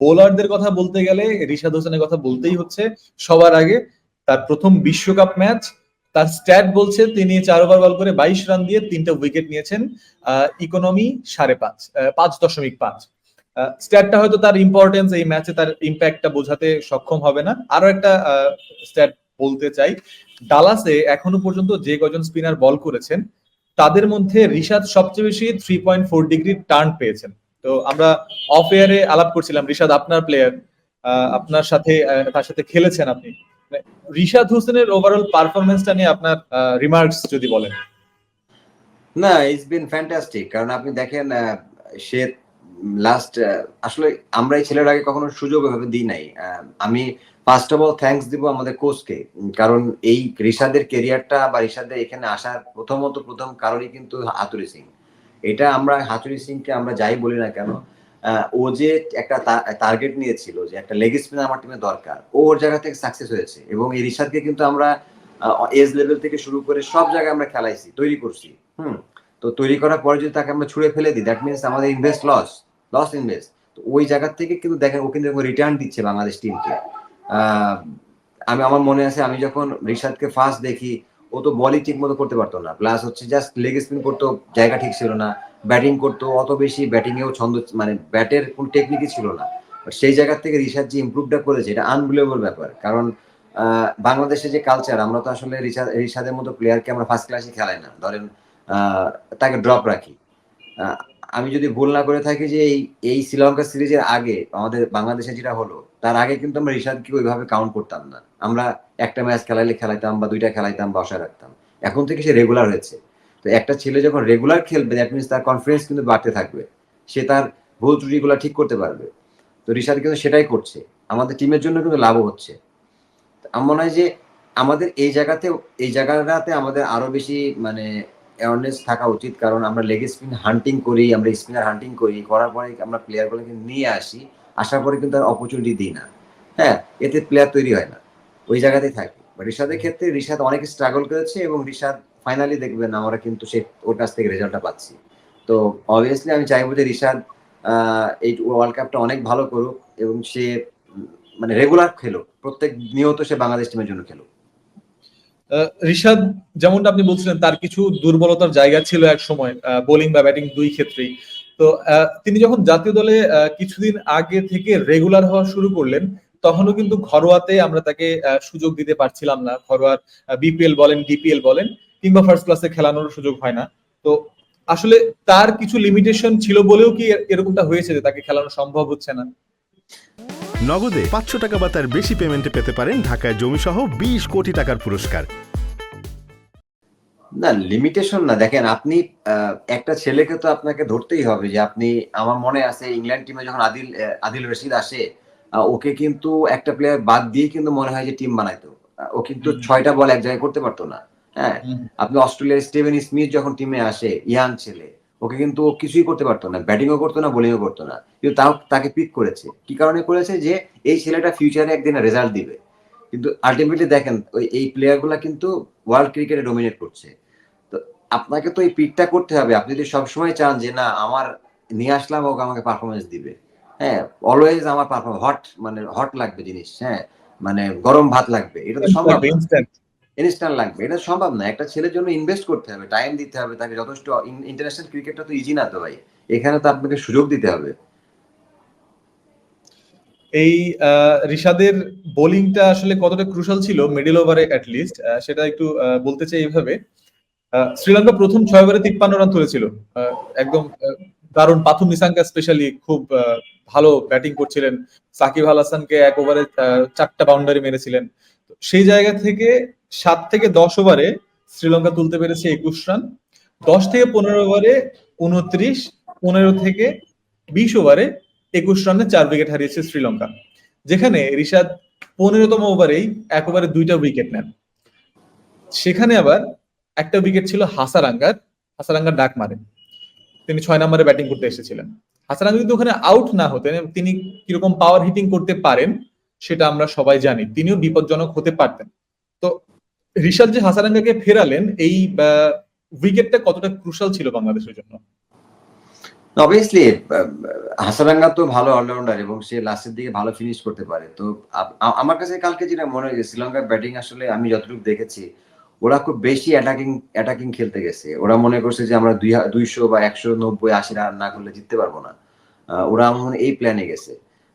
বোলারদের কথা বলতে গেলে, রিশাদ হোসেনের কথা বলতেই হচ্ছে। সবার আগে তার প্রথম বিশ্বকাপ ম্যাচ, তার স্ট্যাট বলছে, তিনি চার ওভার বল করে বাইশ রান দিয়ে তিনটা উইকেট নিয়েছেন ইকোনমি সাড়ে পাঁচ পাঁচ দশমিক পাঁচ। স্ট্যাটটা হয়তো তার ইম্পর্টেন্স এই ম্যাচে তার ইম্প্যাক্টটা বোঝাতে সক্ষম হবে না। আরও একটা স্ট্যাট বলতে চাই, ডালাসে এখনও পর্যন্ত যে কজন স্পিনার বল করেছেন, তাদের মধ্যে রিশাদ সবচেয়ে বেশি three point four degree turn পেয়েছেন। তো আমরা অফ এয়ারে আলাপ করছিলাম। রিশাদ আপনার প্লেয়ার আপনার সাথে তার সাথে খেলেছেন আপনি। মানে রিশাদ হোসেনের ওভারঅল পারফরমেন্সটা নিয়ে আপনার রিমার্কস যদি বলেন। না ইটস বিন ফ্যান্টাস্টিক কারণ আপনি দেখেন সে লাস্ট আসলে আমরা এই ছেলের আগে কখনো সুযোগ এভাবে দিই নাই। আমি ফার্স্ট অফ অল থ্যাঙ্কস দিব আমাদের কোচকে কারণ এই রিশাদের কেরিয়ারটা বা রিশাদের এখানে আসার প্রথমত প্রথম কারণই কিন্তু আতুরি সিং। এটা আমরা হাতুরি সিংকে আমরা যাই বলি না কেন ও যে একটা টার্গেট নিয়েছিল যে একটা লেগ স্পিনার আমার টিমে দরকার, ও ওর জায়গা থেকে সাকসেস হয়েছে এবং এই রিশাদকে কিন্তু আমরা এজ লেভেল থেকে শুরু করে সব জায়গায় আমরা খেলাইছি, তৈরি করছি, হুম? তো তৈরি করার পরে যদি তাকে আমরা ছুড়ে ফেলে দিই দ্যাট মিনস আমাদের ইনভেস্ট লস লস ইনভেস্ট তো ওই জায়গা থেকে কিন্তু দেখেন ও কিন্তু রিটার্ন দিচ্ছে বাংলাদেশ টিমকে আমি, আমার মনে আছে আমি যখন রিশাদকে ফার্স্ট দেখি ও তো বলই ঠিক মতো করতে পারতো না। প্লাস হচ্ছে জাস্ট লেগ স্পিন করতো, জায়গা ঠিক ছিল না। ব্যাটিং করতো, অত বেশি ব্যাটিং এও ছন্দ মানে ব্যাটের কোন টেকনিকই ছিল না। সেই জায়গা থেকে রিশাদ যে ইম্প্রুভটা করেছে, এটা আনবিলেবল ব্যাপার। কারণ বাংলাদেশে যে কালচার আমরা তো আসলে রিশাদ রিশাদের মতো প্লেয়ারকে আমরা ফার্স্ট ক্লাসে খেলাই না। ধরেন তাকে ড্রপ রাখি। আমি যদি ভুল না করে থাকি যে এই এই শ্রীলঙ্কা সিরিজের আগে আমাদের বাংলাদেশে যেটা হলো, তার আগে কিন্তু আমরা রিশাদকে ওইভাবে কাউন্ট করতাম না। আমরা একটা ম্যাচ খেলাইলে খেলাইতাম বা দুইটা খেলাইতাম, বসায় রাখতাম। এখন থেকে সে রেগুলার হয়েছে। তো একটা ছেলে যখন রেগুলার খেলবে দ্যাট মিনস তার কনফিডেন্স কিন্তু বাড়তে থাকবে। সে তার ভুল ত্রুটিগুলো ঠিক করতে পারবে। তো ঋষাদ কিন্তু সেটাই করছে। আমাদের টিমের জন্য কিন্তু লাভও হচ্ছে। আমার মনে হয় যে আমাদের এই জায়গাতে এই জায়গাটাতে আমাদের আরও বেশি মানে অ্যাওয়ারনেস থাকা উচিত, কারণ আমরা লেগ স্পিন হান্টিং করি, আমরা স্পিনার হান্টিং করি, করার পরে আমরা প্লেয়ারগুলোকে নিয়ে আসি, আসার পরে কিন্তু আর অপরচুনিটি দিই না। হ্যাঁ এতে প্লেয়ার তৈরি হয় না, ওই জায়গাতেই থাকে। রিশাদের ক্ষেত্রে রিশাদ অনেক স্ট্রাগল করেছে এবং রিশাদ ফাইনালি দেখবেন আমরা কিন্তু সে ওর কাছ থেকে রেজাল্টটা পাচ্ছি। তো অবভিয়াসলি আমি চাইব যে রিশাদ এই ওয়ার্ল্ড কাপটা অনেক ভালো করুক এবং সে মানে রেগুলার খেলো প্রত্যেক নিয়ত সে বাংলাদেশ টিমের জন্য খেলো রিশাদ, যেমনটা আপনি বলছিলেন, তার কিছু দুর্বলতার জায়গা ছিল এক সময় বোলিং বা ব্যাটিং দুই ক্ষেত্রেই। তো তিনি যখন জাতীয় দলে কিছুদিন আগে থেকে রেগুলার হওয়া শুরু করলেন, তখনও কিন্তু ঘরোয়াতে আমরা তাকে সুযোগ দিতে পারছিলাম না। ঘরোয়ার বিপিএল বলেন, ডিপিএল বলেন, কিংবা ফার্স্ট ক্লাসে খেলানোর সুযোগ হয় না। তো, আসলে তার কিছু লিমিটেশন ছিল বলেও কি এরকমটা হয়েছে যে তাকে খেলানো সম্ভব হচ্ছে না? নগদে পাঁচশো টাকা বা তার বেশি পেমেন্টে পেতে পারেন ঢাকায় জমিসহ বিশ কোটি টাকার পুরস্কার। না লিমিটেশন না। দেখেন আপনি একটা ছেলেকে তো আপনাকে ধরতেই হবে যে আপনি আমার মনে আছে ইংল্যান্ড টিমে যখন আদিল আদিল রশিদ আসে ওকে কিন্তু একটা প্লেয়ার বাদ দিয়ে কিন্তু মনে হয় যে টিম বানাইতো। আহ, ও কিন্তু ছয়টা বল এক জায়গায় করতে পারতো না। হ্যাঁ? আপনি অস্ট্রেলিয়ার স্টিভেন স্মিথ যখন টিমে আসে ইয়াং ছেলে ওকে কিন্তু ও কিছুই করতে পারতো না ব্যাটিংও করতো না বোলিংও করতো না। কিন্তু তাও তাকে পিক করেছে। কি কারণে করেছে যে এই ছেলেটা ফিউচারে একদিন রেজাল্ট দিবে। কিন্তু আলটিমেটলি দেখেন ওই এই প্লেয়ারগুলা কিন্তু ওয়ার্ল্ড ক্রিকেটে ডোমিনেট করছে। তো আপনাকে তো এই পিকটা করতে হবে। আপনি যদি সবসময় চান যে না আমার নিয়ে আসলাম ওকে আমাকে পারফরমেন্স দিবে। হ্যাঁ অলওয়েজ আমার পারফরমেন্স হট মানে হট লাগবে জিনিস হ্যাঁ মানে গরম ভাত লাগবে। এটা তো সম্ভব. ইনস্ট্যান্ট লাগবে এটা সম্ভব না। একটা ছেলের জন্য ইনভেস্ট করতে হবে টাইম দিতে হবে, তাকে যথেষ্ট ইন্টারন্যাশনাল ক্রিকেটটা তো ইজি না তো ভাই। এখানে তো আপনাকে সুযোগ দিতে হবে। এই রিশাদের বোলিংটা আসলে কতটা ক্রুশাল ছিল মিডল ওভারে লিস্ট সেটা একটু বলতে চাই এইভাবে। শ্রীলঙ্কা প্রথম ছয় ওভারে তিপ্পান্ন রান তুলেছিল। একদম দারুণ। পাথুম নিসাঙ্কা স্পেশালি খুব ভালো ব্যাটিং করছিলেন। সাকিব আল হাসানকে এক ওভারে চারটা বাউন্ডারি মেরেছিলেন। সেই জায়গা থেকে সাত থেকে দশ ওভারে শ্রীলঙ্কা তুলতে পেরেছে একুশ রান, দশ থেকে পনেরো ওভারে উনত্রিশ, পনেরো থেকে বিশ ওভারে একুশ রানে চার উইকেট হারিয়েছে শ্রীলঙ্কা, যেখানে রিশাদ পনেরোতম ওভারেই এক ওভারে দুইটা উইকেট নেন। সেখানে আবার একটা উইকেট ছিল হাসারাঙ্গার হাসারাঙ্গার ডাক মারেন তিনি ছয় নম্বরে ব্যাটিং করতে এসেছিলেন। হাসারাঙ্গা যদি ওখানে আউট না হতেন, তিনি কীরকম পাওয়ার হিটিং করতে পারেন, সেটা আমরা সবাই জানি, তিনিও বিপজ্জনক হতে পারতেন। রিশাদ যে হাসারাঙ্গাকে ফেরালেন, এই উইকেটটা কতটা ক্রুশাল ছিল বাংলাদেশের জন্য? অবভিয়াসলি হাসারাঙ্গা তো ভালো অলরাউন্ডার এবং সে লাস্টের দিকে ভালো ফিনিশ করতে পারে। তো আমার কাছে কালকে যেটা মনে হয়েছে, শ্রীলঙ্কার ব্যাটিং আসলে আমি যতটুকু দেখেছি, ওরা খুব বেশি অ্যাটাকিং অ্যাটাকিং খেলতে গেছে। ওরা মনে করছে যে আমরা দুই দুইশো বা একশো নব্বই, আশি রান না করলে জিততে পারব না। ওরা মনে এই প্ল্যানে গেছে।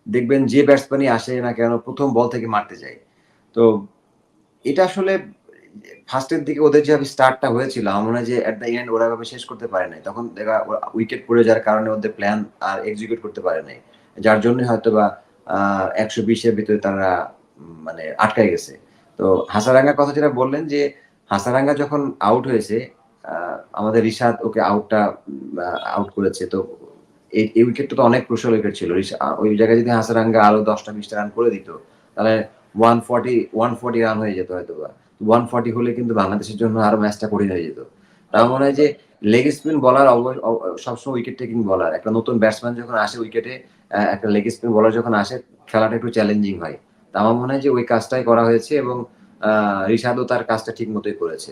দেখবেন যে ব্যাটসম্যানই আসে না কেন, প্রথম বল থেকে মারতে যায়। তো এটা আসলে ফার্স্টের দিকে ওদের যেভাবে স্টার্টটা হয়েছিল, আমার মনে হয় যে এট দ্য এন্ড ওরা ভাবে শেষ করতে পারে নাই। তখন দেখা উইকেট পড়ে যাওয়ার কারণে ওদের প্ল্যান আর এক্সিকিউট করতে পারে নাই। যার জন্য হয়তো বা একশো বিশের ভিতরে তারা মানে আটকায় গেছে। তো হাসারাঙ্গার কথা যেটা বললেন যে, হাসারাঙ্গা যখন আউট হয়েছে আমাদের রিশাদ ওকে আউটটা আউট করেছে। তো এই উইকেটটা তো অনেক ক্রুশাল উইকেট ছিল। ওই জায়গায় যদি হাসারাঙ্গা আরও দশটা বিশটা রান করে দিত, তাহলে one forty one forty run হয়ে যেত হয়তো বা ওয়ান ফর্টি হলে কিন্তু বাংলাদেশের জন্য আরও ম্যাচটা কঠিন হয়ে যেত। তার মনে হয় যে লেগ স্পিন বলার সবসময় উইকেট টেকিং বলার একটা নতুন ব্যাটসম্যান যখন আসে উইকেটে একটা লেগ স্পিন বলার যখন আসে, খেলাটা একটু চ্যালেঞ্জিং হয়। তা আমার মনে হয় যে ওই কাজটাই করা হয়েছে এবং রিশাদও তার কাজটা ঠিক মতোই করেছে।